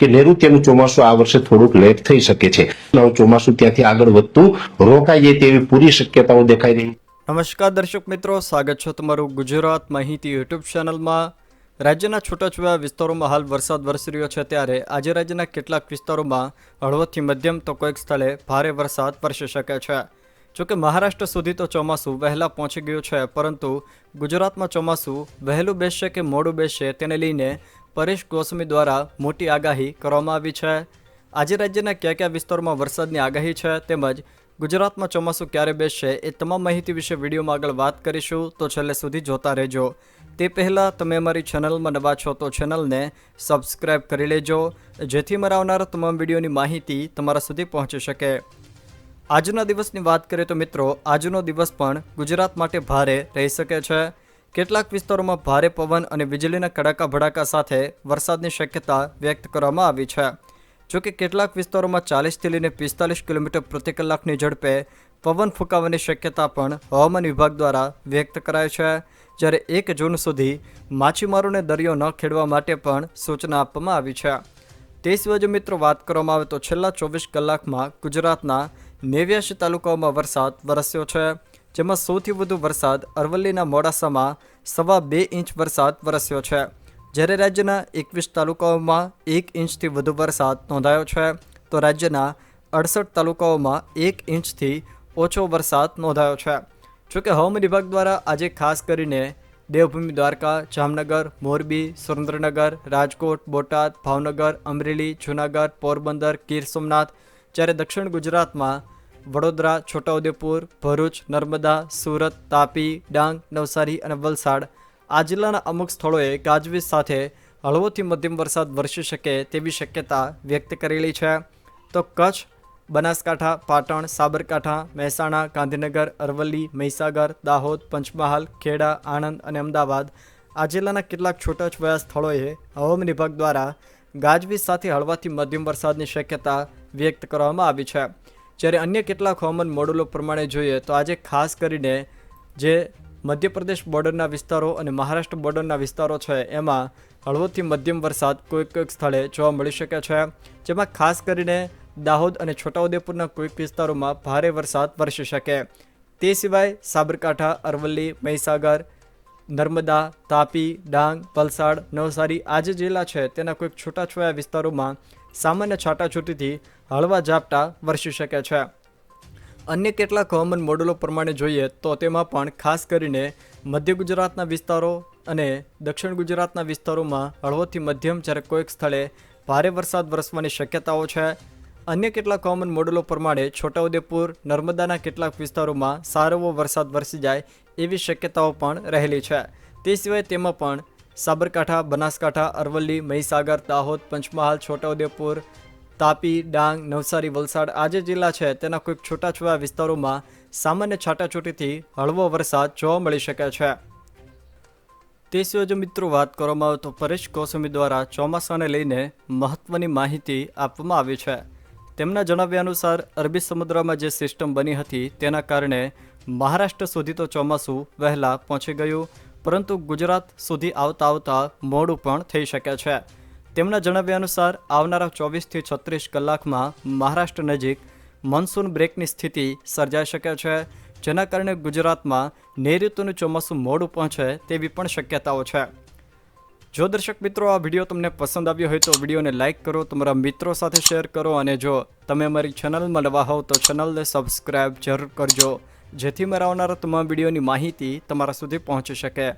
કે નૈઋત્યનું ચોમાસું આ વર્ષે થોડુંક લેટ થઈ શકે છે. ચોમાસું ત્યાંથી આગળ વધતું રોકાઈ જાય તેવી પૂરી શક્યતાઓ દેખાઈ રહી. નમસ્કાર દર્શક મિત્રો, સ્વાગત છે તમારું ગુજરાત માહિતી યુટ્યુબ ચેનલમાં. રાજ્યના છૂટાછવાયા વિસ્તારોમાં હાલ વરસાદ વરસી રહ્યો છે ત્યારે આજે રાજ્યના કેટલાક વિસ્તારોમાં હળવોથી મધ્યમ તો કોઈક સ્થળે ભારે વરસાદ વરસી શકે છે. જોકે મહારાષ્ટ્ર સુધી તો ચોમાસું વહેલા પહોંચી ગયું છે, પરંતુ ગુજરાતમાં ચોમાસું વહેલું બેસશે કે મોડું બેસશે તેને લઈને પરેશ ગોસ્વામી દ્વારા મોટી આગાહી કરવામાં આવી છે. આજે રાજ્યના કયા કયા વિસ્તારોમાં વરસાદની આગાહી છે તેમજ ગુજરાતમાં ચોમાસું ક્યારે બેસશે એ તમામ માહિતી વિશે વિડીયોમાં આગળ વાત કરીશું. તો છેલ્લે સુધી જોતા રહેજો. તે પહેલાં તમે અમારી ચેનલમાં નવા છો તો ચેનલને સબસ્ક્રાઈબ કરી લેજો. જેથી મારા આવનારા તમામ વિડીયોની માહિતી તમારા સુધી પહોંચી શકે. આજના દિવસની વાત કરીએ તો મિત્રો, આજનો દિવસ પણ ગુજરાત માટે ભારે રહી શકે છે. કેટલાક વિસ્તારોમાં ભારે પવન અને વીજળીના કડાકા ભડાકા સાથે વરસાદની શક્યતા વ્યક્ત કરવામાં આવી છે. જોકે કેટલાક વિસ્તારોમાં ચાલીસથી લઈને પિસ્તાલીસ કિલોમીટર પ્રતિ કલાકની ઝડપે પવન ફૂંકાવાની શક્યતા પણ હવામાન વિભાગ દ્વારા વ્યક્ત કરાય છે. જ્યારે એક જૂન સુધી માછીમારોને દરિયો ન ખેડવા માટે પણ સૂચના આપવામાં આવી છે. તે સિવાય જો મિત્રો વાત કરવામાં આવે તો છેલ્લા ચોવીસ કલાકમાં ગુજરાતના નેવ્યાસી તાલુકાઓમાં વરસાદ વરસ્યો છે. જેમાં સૌથી વધુ વરસાદ અરવલ્લીના મોડાસામાં સવા બે ઇંચ વરસાદ વરસ્યો છે. જ્યારે રાજ્યના એકવીસ તાલુકાઓમાં એક ઇંચથી વધુ વરસાદ નોંધાયો છે, તો રાજ્યના અડસઠ તાલુકાઓમાં એક ઇંચથી ઓછો વરસાદ નોંધાયો છે. જોકે હવામાન વિભાગ દ્વારા આજે ખાસ કરીને દેવભૂમિ દ્વારકા, જામનગર, મોરબી, સુરેન્દ્રનગર, રાજકોટ, બોટાદ, ભાવનગર, અમરેલી, જૂનાગઢ, પોરબંદર, ગીર સોમનાથ, જ્યારે દક્ષિણ ગુજરાતમાં વડોદરા, છોટાઉદેપુર, ભરૂચ, નર્મદા, સુરત, તાપી, ડાંગ, નવસારી અને વલસાડ આ જિલ્લાના અમુક સ્થળોએ ગાજવીજ સાથે હળવોથી મધ્યમ વરસાદ વરસી શકે તેવી શક્યતા વ્યક્ત કરેલી છે. તો કચ્છ, બનાસકાંઠા, પાટણ, સાબરકાંઠા, મહેસાણા, ગાંધીનગર, અરવલ્લી, મહીસાગર, દાહોદ, પંચમહાલ, ખેડા, આણંદ અને અમદાવાદ આ જિલ્લાના કેટલાક છૂટાછવાયા સ્થળોએ હવામાન વિભાગ દ્વારા ગાજવીજ સાથે હળવાથી મધ્યમ વરસાદની શક્યતા વ્યક્ત કરવામાં આવી છે. જ્યારે અન્ય કેટલાક હવામાન મોડેલો પ્રમાણે જોઈએ તો આજે ખાસ કરીને જે મધ્યપ્રદેશ બોર્ડરના વિસ્તારો અને મહારાષ્ટ્ર બોર્ડરના વિસ્તારો છે, એમાં હળવોથી મધ્યમ વરસાદ કોઈક કોઈક સ્થળે જોવા મળી શકે છે. જેમાં ખાસ કરીને દાહોદ અને છોટાઉદેપુરના કોઈક વિસ્તારોમાં ભારે વરસાદ વરસી શકે. તે સિવાય સાબરકાંઠા, અરવલ્લી, મહીસાગર, નર્મદા, તાપી, ડાંગ, વલસાડ, નવસારી આ જે જિલ્લા છે, તેના કોઈક છૂટાછવાયા વિસ્તારોમાં સામાન્ય છાટાછૂટીથી હળવા ઝાપટા વરસી શકે છે. અન્ય કેટલાક હવામાન મોડેલો પ્રમાણે જોઈએ તો તેમાં પણ ખાસ કરીને મધ્ય ગુજરાતના વિસ્તારો અને દક્ષિણ ગુજરાતના વિસ્તારોમાં હળવોથી મધ્યમ જ્યારે કોઈક સ્થળે ભારે વરસાદ વરસવાની શક્યતાઓ છે. અન્ય કેટલાક હવામાન મોડેલો પ્રમાણે છોટાઉદેપુર, નર્મદાના કેટલાક વિસ્તારોમાં સારો વરસાદ વરસી જાય એવી શક્યતાઓ પણ રહેલી છે. તે સિવાય તેમાં પણ સાબરકાંઠા, બનાસકાંઠા, અરવલ્લી, મહીસાગર, દાહોદ, પંચમહાલ, છોટાઉદેપુર, તાપી, ડાંગ, નવસારી, વલસાડ આ જે જિલ્લા છે તેના કોઈક છૂટાછવાયા વિસ્તારોમાં સામાન્ય છાટાછૂટીથી હળવો વરસાદ જોવા મળી શકે છે. તે સિવાય જો મિત્રો વાત કરવામાં આવે તો પરેશ ગોસ્વામી દ્વારા ચોમાસાને લઈને મહત્વની માહિતી આપવામાં આવી છે. તેમના જણાવ્યા અનુસાર અરબી સમુદ્રમાં જે સિસ્ટમ બની હતી તેના કારણે મહારાષ્ટ્ર સુધી તો ચોમાસું વહેલા પહોંચી ગયું. પરંતુ ગુજરાત સુધી આવતા આવતા મોડું પણ થઈ શકે છે. તેમના જણાવ્યા અનુસાર, આવનારા ચોવીસથી છત્રીસ કલાકમાં મહારાષ્ટ્ર નજીક મોન્સૂન બ્રેકની સ્થિતિ સર્જાઈ શકે છે, જેના કારણે ગુજરાતમાં નૈઋત્યનું ચોમાસું મોડું પહોંચે તેવી પણ શક્યતાઓ છે. જો દર્શક મિત્રો, આ વીડિયો તમને પસંદ આવ્યો હોય તો વિડીયોને લાઇક કરો, તમારા મિત્રો સાથે શેર કરો અને જો તમે અમારી ચેનલમાં નવા હોવ તો ચેનલને સબસ્ક્રાઈબ જરૂર કરજો. જેથી મારા આવનારા તમામ વિડીયોની માહિતી તમારા સુધી પહોંચી શકે.